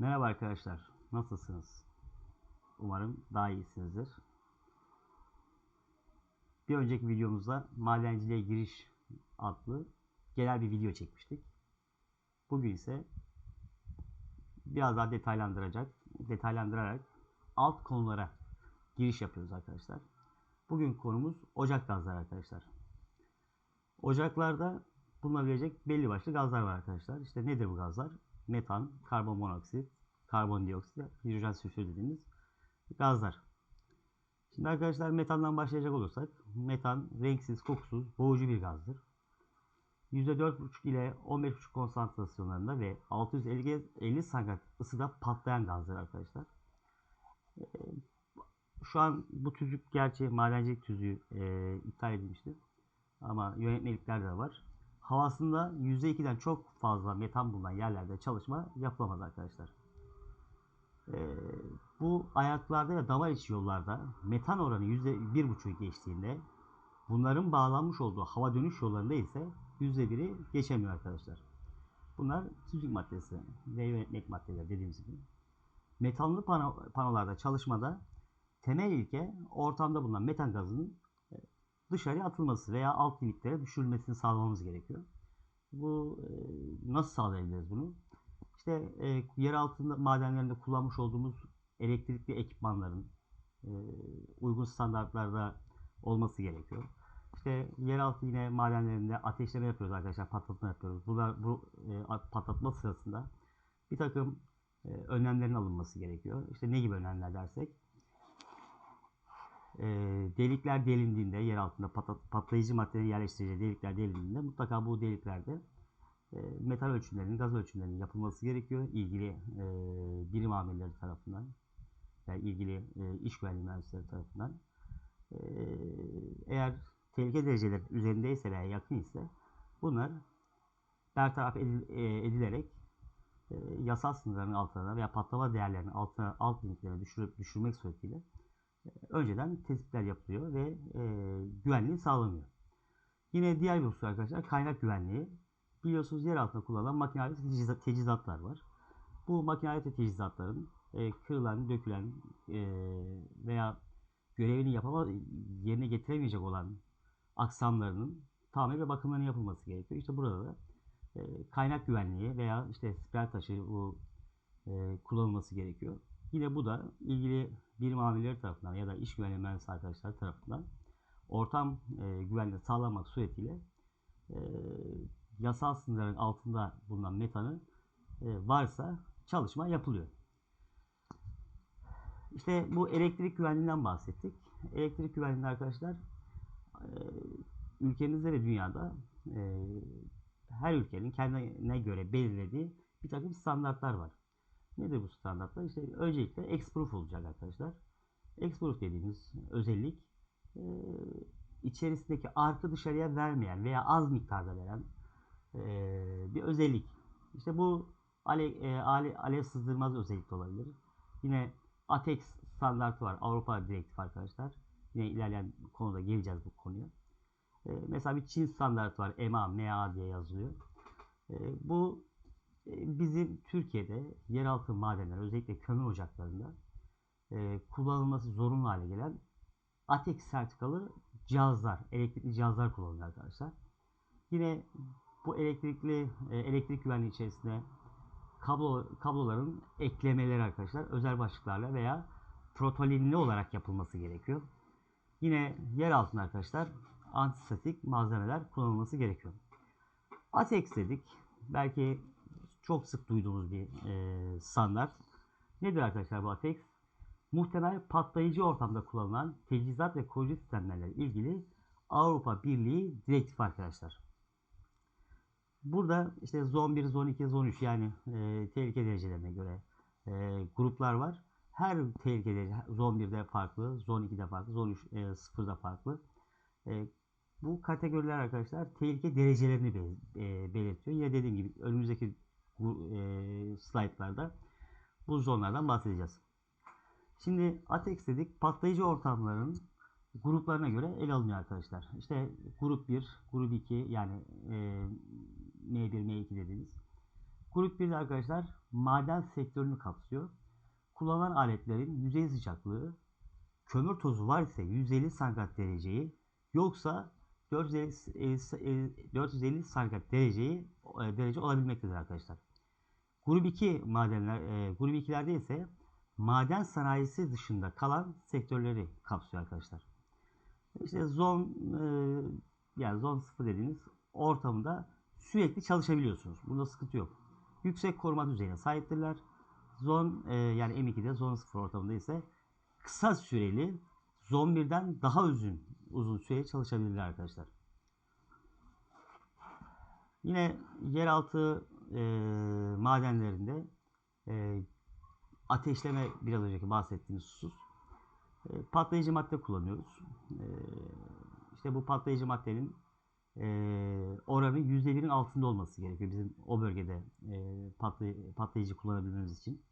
Merhaba arkadaşlar, nasılsınız? Umarım daha iyisinizdir. Bir önceki videomuzda madenciliğe giriş adlı genel bir video çekmiştik. Bugün ise biraz daha detaylandıracak, detaylandırarak alt konulara giriş yapıyoruz arkadaşlar. Bugün konumuz ocak gazları arkadaşlar. Ocaklarda bulunabilecek belli başlı gazlar var arkadaşlar. İşte nedir bu gazlar? Metan, karbon monoksit, karbondioksit, hidrojen sülfür dediğimiz gazlar. Şimdi arkadaşlar metandan başlayacak olursak metan renksiz, kokusuz, boğucu bir gazdır. %4,5 ile 15,5 konsantrasyonlarında ve 650 50 santigrat ısıda patlayan gazdır arkadaşlar. Ee, şu an bu tüzük gerçi madencilik tüzüğü e, iptal edilmiştir. Ama yönetmelikler de var. Havasında %2'den çok fazla metan bulunan yerlerde çalışma yapılamaz arkadaşlar. Ee, bu ayaklarda ve damar içi yollarda metan oranı %1,5'u geçtiğinde bunların bağlanmış olduğu hava dönüş yollarında ise %1'i geçemiyor arkadaşlar. Bunlar tüzük maddesi ve yönetmelik maddeler dediğimiz gibi. Metanlı pano, panolarda çalışmada temel ilke ortamda bulunan metan gazının dışarıya atılması veya alt limitlere düşürülmesini sağlamamız gerekiyor. Bu e, nasıl sağlayabiliriz bunu? İşte e, yer altında madenlerinde kullanmış olduğumuz elektrikli ekipmanların e, uygun standartlarda olması gerekiyor. İşte yeraltı yine madenlerinde ateşleme yapıyoruz arkadaşlar, patlatma yapıyoruz. Bunlar bu patlatma sırasında bir takım önlemlerin alınması gerekiyor. İşte ne gibi önlemler dersek, e, delikler delindiğinde, yer altında patlat, patlayıcı maddeleri yerleştireceği delikler delindiğinde mutlaka bu deliklerde e, metal ölçümlerinin, gaz ölçümlerinin yapılması gerekiyor. ilgili e, birim amirleri tarafından, yani ilgili e, iş güvenliği mühendisleri tarafından. E, eğer tehlike dereceleri üzerindeyse veya yakın ise bunlar bertaraf edil, e, edilerek e, yasal sınırların altına veya patlama değerlerinin altına alt limitlerine düşürüp düşürmek suretiyle önceden tespitler yapılıyor ve e, güvenliği sağlanıyor. Yine diğer bir husus arkadaşlar kaynak güvenliği. Biliyorsunuz yer altında kullanılan makine ve teçhizatlar var. Bu makine ve teçhizatların e, kırılan, dökülen e, veya görevini yapama, yerine getiremeyecek olan aksamlarının tamir ve bakımlarının yapılması gerekiyor. İşte burada da e, kaynak güvenliği veya işte spiral taşı bu e, kullanılması gerekiyor. Yine bu da ilgili birim amirleri tarafından ya da iş güvenliği mühendisi arkadaşlar tarafından ortam e, güvenliği sağlamak suretiyle e, yasal sınırların altında bulunan metanı e, varsa çalışma yapılıyor. İşte bu elektrik güvenliğinden bahsettik. Elektrik güvenliğinde arkadaşlar e, ülkemizde ve dünyada e, her ülkenin kendine göre belirlediği bir takım standartlar var. Nedir bu standartlar? İşte öncelikle X-Proof olacak arkadaşlar. X-Proof dediğimiz özellik e, içerisindeki arkı dışarıya vermeyen veya az miktarda veren e, bir özellik. İşte bu alev, e, alev sızdırmaz özellik olabilir. Yine ATEX standartı var. Avrupa direktif arkadaşlar. Yine ilerleyen konuda geleceğiz bu konuya. Mesela bir Çin standartı var. EMA, MA diye yazılıyor. Bu bizim Türkiye'de yeraltı madenler özellikle kömür ocaklarında e, kullanılması zorunlu hale gelen ATEX sertifikalı cihazlar, elektrikli cihazlar kullanılıyor arkadaşlar. Yine bu elektrikli e, elektrik güvenliği içerisinde kablo kabloların eklemeleri arkadaşlar özel başlıklarla veya protolinli olarak yapılması gerekiyor. Yine yer altında arkadaşlar antistatik malzemeler kullanılması gerekiyor. ATEX dedik. Belki çok sık duyduğumuz bir e, standart. Nedir arkadaşlar bu ATEX? Muhtemel patlayıcı ortamda kullanılan teçhizat ve koruyucu sistemlerle ilgili Avrupa Birliği direktif arkadaşlar. Burada işte zon 1, zon 2, zon 3 yani e, tehlike derecelerine göre e, gruplar var. Her tehlike derece zon 1'de farklı, zon 2'de farklı, zon 3 e, 0'da farklı. E, bu kategoriler arkadaşlar tehlike derecelerini be, e, belirtiyor. Yine dediğim gibi önümüzdeki bu, e, slaytlarda bu zonlardan bahsedeceğiz. Şimdi ATEX dedik patlayıcı ortamların gruplarına göre ele alınıyor arkadaşlar. İşte grup 1, grup 2 yani e, M1, M2 dediğimiz. Grup 1'de arkadaşlar maden sektörünü kapsıyor. Kullanılan aletlerin yüzey sıcaklığı kömür tozu var ise 150 santigrat dereceyi yoksa 450, 450 santigrat dereceyi e, derece olabilmektedir arkadaşlar. Grup 2 madenler e, grup 2'lerde ise maden sanayisi dışında kalan sektörleri kapsıyor arkadaşlar. İşte zon e, yani zon 0 dediğiniz ortamda sürekli çalışabiliyorsunuz. Bunda sıkıntı yok. Yüksek koruma düzeyine sahiptirler. Zon e, yani M2'de zon 0 ortamında ise kısa süreli zon 1'den daha uzun uzun süre çalışabilirler arkadaşlar. Yine yeraltı e, madenlerinde e, ateşleme biraz önceki bahsettiğimiz husus. E, patlayıcı madde kullanıyoruz. E, işte bu patlayıcı maddenin e, oranı %1'in altında olması gerekiyor bizim o bölgede e, patlay patlayıcı kullanabilmemiz için.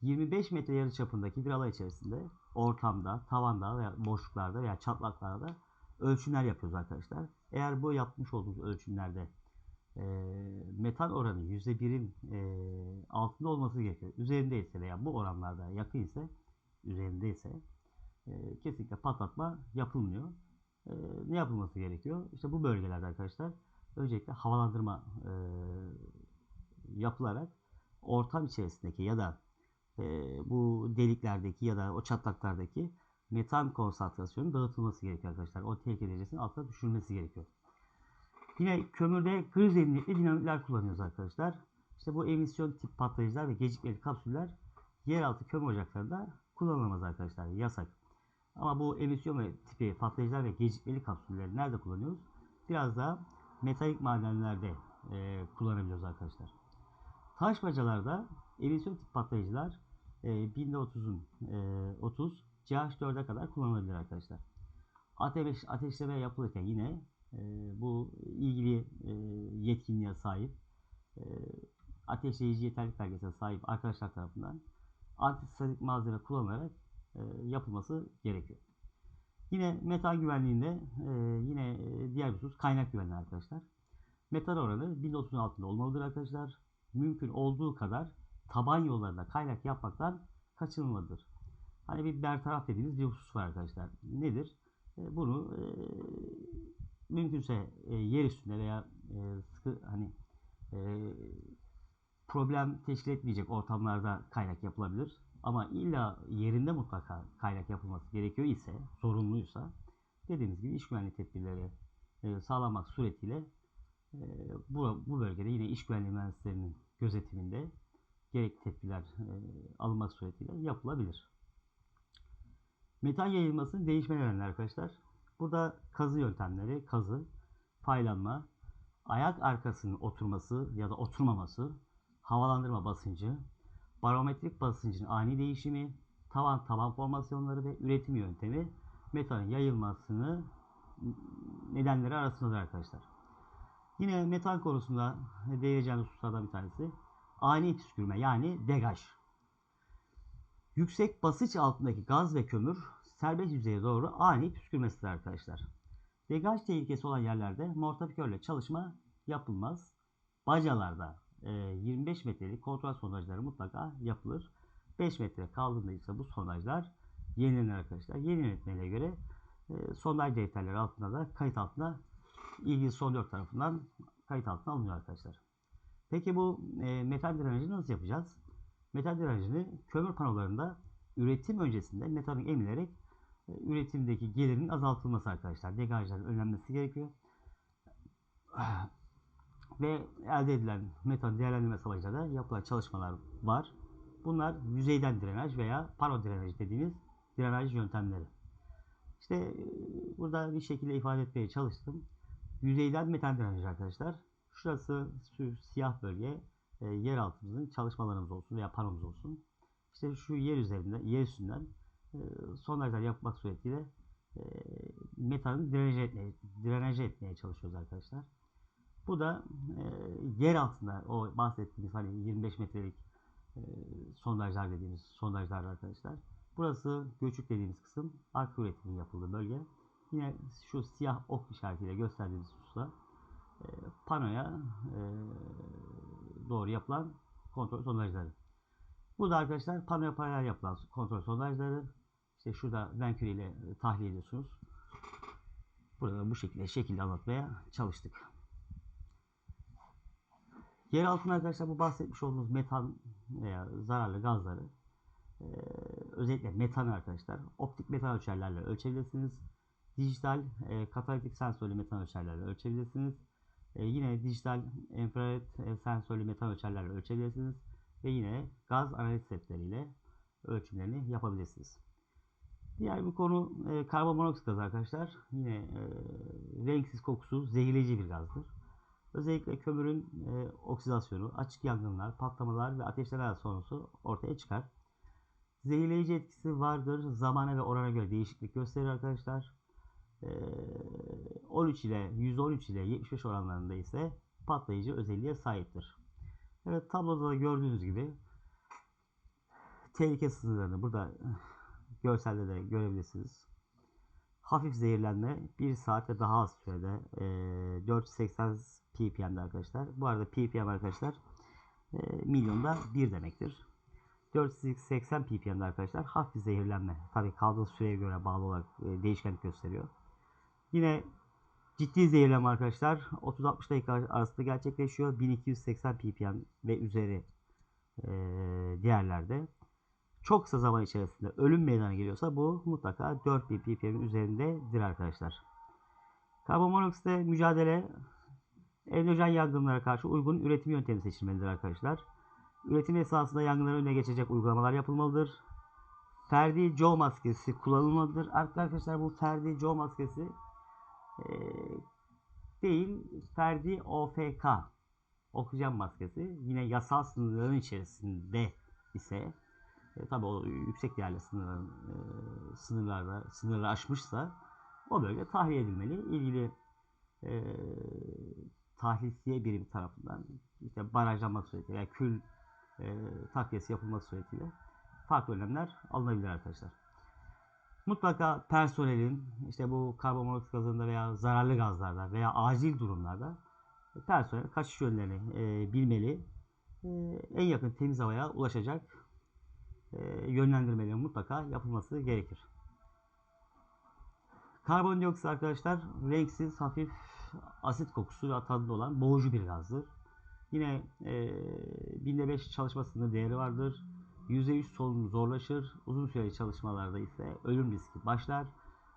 25 metre yarı çapındaki bir alay içerisinde ortamda, tavanda veya boşluklarda veya çatlaklarda ölçümler yapıyoruz arkadaşlar. Eğer bu yapmış olduğumuz ölçümlerde e, metan oranı %1'in e, altında olması gerekiyor. Üzerindeyse veya bu oranlarda yakın ise üzerindeyse e, kesinlikle patlatma yapılmıyor. E, ne yapılması gerekiyor? İşte bu bölgelerde arkadaşlar öncelikle havalandırma e, yapılarak ortam içerisindeki ya da e, bu deliklerdeki ya da o çatlaklardaki metan konsantrasyonu dağıtılması gerekiyor arkadaşlar. O tehlike derecesinin altına düşürülmesi gerekiyor. Yine kömürde kriz emniyetli dinamitler kullanıyoruz arkadaşlar. İşte bu emisyon tip patlayıcılar ve gecikmeli kapsüller yeraltı kömür ocaklarında kullanılamaz arkadaşlar. Yasak. Ama bu emisyon ve tipi patlayıcılar ve gecikmeli kapsülleri nerede kullanıyoruz? Biraz daha metalik madenlerde e, kullanabiliyoruz arkadaşlar. Taş bacalarda emisyon tip patlayıcılar e, binde 30'un e, 30 CH4'e kadar kullanılabilir arkadaşlar. Ateş, ateşleme yapılırken yine bu ilgili e, yetkinliğe sahip e, ateşleyici yeterlik belgesine sahip arkadaşlar tarafından antistatik malzeme kullanılarak e, yapılması gerekiyor. Yine metan güvenliğinde yine diğer bir husus kaynak güvenliği arkadaşlar. Metan oranı 1030'un altında olmalıdır arkadaşlar. Mümkün olduğu kadar taban yollarında kaynak yapmaktan kaçınılmalıdır. Hani bir bertaraf dediğimiz bir husus var arkadaşlar. Nedir? Bunu mümkünse e, yer üstünde veya e, sıkı hani e, problem teşkil etmeyecek ortamlarda kaynak yapılabilir. Ama illa yerinde mutlaka kaynak yapılması gerekiyor ise, zorunluysa dediğimiz gibi iş güvenliği tedbirleri e, sağlamak suretiyle e, bu, bu bölgede yine iş güvenliği mühendislerinin gözetiminde gerekli tedbirler e, alınmak suretiyle yapılabilir. Metan yayılmasının değişme nedenleri arkadaşlar. Burada kazı yöntemleri, kazı, faylanma, ayak arkasının oturması ya da oturmaması, havalandırma basıncı, barometrik basıncın ani değişimi, tavan taban formasyonları ve üretim yöntemi metanın yayılmasını nedenleri arasındadır arkadaşlar. Yine metan konusunda değineceğimiz hususlardan bir tanesi ani püskürme yani degaj. Yüksek basınç altındaki gaz ve kömür serbest yüzeye doğru ani püskürmesidir arkadaşlar. Degaj tehlikesi olan yerlerde mortafikörle çalışma yapılmaz. Bacalarda 25 metrelik kontrol sondajları mutlaka yapılır. 5 metre kaldığında ise bu sondajlar yenilenir arkadaşlar. Yeni yönetmeliğe göre sondaj defterleri altında da kayıt altına ilgili sondör tarafından kayıt altına alınıyor arkadaşlar. Peki bu e, metal drenajı nasıl yapacağız? Metal drenajını kömür panolarında üretim öncesinde metalin emilerek e, üretimdeki gelirin azaltılması arkadaşlar. Degajların önlenmesi gerekiyor. Ve elde edilen metal değerlendirme amacıyla da yapılan çalışmalar var. Bunlar yüzeyden drenaj veya pano drenaj dediğimiz drenaj yöntemleri. İşte e, burada bir şekilde ifade etmeye çalıştım. Yüzeyden metal drenaj arkadaşlar. Şurası şu siyah bölge e, yer altımızın çalışmalarımız olsun veya panomuz olsun. İşte şu yer üzerinde, yer üstünden sondajlar yapmak suretiyle e, metalin drenaje etmeye, drenaje etmeye çalışıyoruz arkadaşlar. Bu da e, yer altında o bahsettiğimiz hani 25 metrelik e, sondajlar dediğimiz sondajlar arkadaşlar. Burası göçük dediğimiz kısım arka üretimin yapıldığı bölge. Yine şu siyah ok işaretiyle gösterdiğimiz hususta e, panoya e, doğru yapılan kontrol sondajları. Bu da arkadaşlar panoya paralel yapılan kontrol sondajları. İşte şurada Venkür ile e, tahliye ediyorsunuz. Burada da bu şekilde şekilde anlatmaya çalıştık. Yer altına arkadaşlar bu bahsetmiş olduğumuz metan veya zararlı gazları e, özellikle metan arkadaşlar optik metan ölçerlerle ölçebilirsiniz. Dijital e, katalitik sensörlü metan ölçerlerle ölçebilirsiniz. E, yine dijital infrared e, sensörlü metan ölçerlerle ölçebilirsiniz. Ve yine gaz analiz setleriyle ölçümlerini yapabilirsiniz. Diğer bir konu e, karbon monoksit gazı arkadaşlar. Yine e, renksiz kokusuz zehirleyici bir gazdır. Özellikle kömürün e, oksidasyonu, açık yangınlar, patlamalar ve ateşler sonrası ortaya çıkar. Zehirleyici etkisi vardır. Zamana ve orana göre değişiklik gösterir arkadaşlar. E, 13 ile %13 ile 75 oranlarında ise patlayıcı özelliğe sahiptir. Evet tabloda da gördüğünüz gibi tehlike sınırlarını burada görselde de görebilirsiniz. Hafif zehirlenme 1 saat ve daha az sürede e, 480 ppm'de arkadaşlar. Bu arada ppm arkadaşlar e, milyonda 1 demektir. 480 ppm'de arkadaşlar hafif zehirlenme. Tabii kaldığı süreye göre bağlı olarak e, değişkenlik gösteriyor. Yine ciddi zehirlenme arkadaşlar 30-60 dakika arasında gerçekleşiyor. 1280 ppm ve üzeri e, değerlerde çok kısa zaman içerisinde ölüm meydana geliyorsa bu mutlaka 4000 ppm üzerindedir arkadaşlar. Karbon monoksitle mücadele endojen yangınlara karşı uygun üretim yöntemi seçilmelidir arkadaşlar. Üretim esnasında yangınların önüne geçecek uygulamalar yapılmalıdır. Ferdi Joe maskesi kullanılmalıdır. Arkadaşlar bu Ferdi Joe maskesi e, değil Ferdi OFK oksijen maskesi yine yasal sınırların içerisinde ise e, tabi o yüksek değerli sınırların e, sınırlarda sınırı aşmışsa o bölge tahliye edilmeli. İlgili e, tahlisiye birimi tarafından işte barajlanmak suretiyle veya kül e, takviyesi yapılması suretiyle farklı önlemler alınabilir arkadaşlar. Mutlaka personelin işte bu karbon monoksit gazında veya zararlı gazlarda veya acil durumlarda personel kaçış yönlerini e, bilmeli. E, en yakın temiz havaya ulaşacak yönlendirmelerin mutlaka yapılması gerekir. Karbondioksit arkadaşlar renksiz, hafif asit kokusu ve tadında olan boğucu bir gazdır. Yine e, binde 5 çalışma değeri vardır. %100 solunum zorlaşır. Uzun süreli çalışmalarda ise ölüm riski başlar.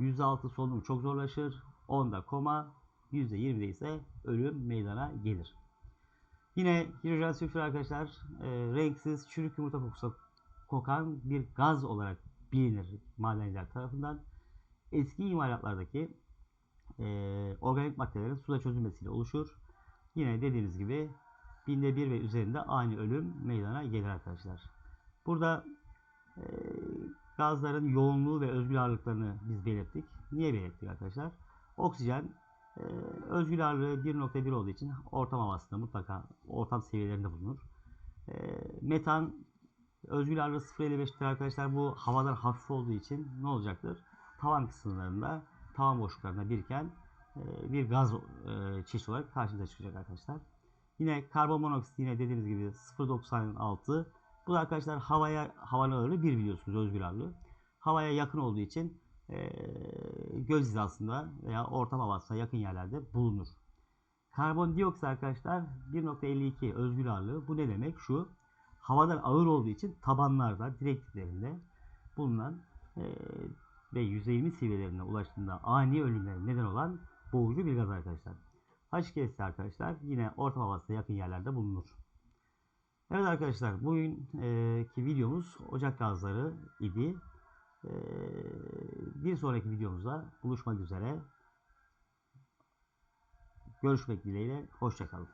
%6 solunum çok zorlaşır. 10'da koma, %20'de ise ölüm meydana gelir. Yine hidrojen sülfür arkadaşlar e, renksiz çürük yumurta kokusu kokan bir gaz olarak bilinir madenciler tarafından. Eski imalatlardaki e, organik maddelerin suda çözülmesiyle oluşur. Yine dediğimiz gibi binde bir ve üzerinde ani ölüm meydana gelir arkadaşlar. Burada e, gazların yoğunluğu ve özgül ağırlıklarını biz belirttik. Niye belirttik arkadaşlar? Oksijen e, özgül ağırlığı 1.1 olduğu için ortam havasında mutlaka ortam seviyelerinde bulunur. E, metan özgül ağırlığı 0.55'tir arkadaşlar. Bu havadan hafif olduğu için ne olacaktır? Tavan kısımlarında, tavan boşluklarında biriken e, bir gaz e, çeşit olarak karşımıza çıkacak arkadaşlar. Yine karbon monoksit yine dediğimiz gibi 0.96 bu da arkadaşlar havaya havanın ağırlığı 1 biliyorsunuz özgül ağırlığı. Havaya yakın olduğu için e, göz hizasında veya ortam havasına yakın yerlerde bulunur. Karbondioksit arkadaşlar 1.52 özgül ağırlığı. Bu ne demek? Şu havadan ağır olduğu için tabanlarda direkt diplerinde bulunan e, ve %20 seviyelerine ulaştığında ani ölümlere neden olan boğucu bir gaz arkadaşlar. H2S arkadaşlar yine ortam havasına yakın yerlerde bulunur. Evet arkadaşlar bugünkü videomuz ocak gazları idi. E, bir sonraki videomuzda buluşmak üzere. Görüşmek dileğiyle. Hoşçakalın.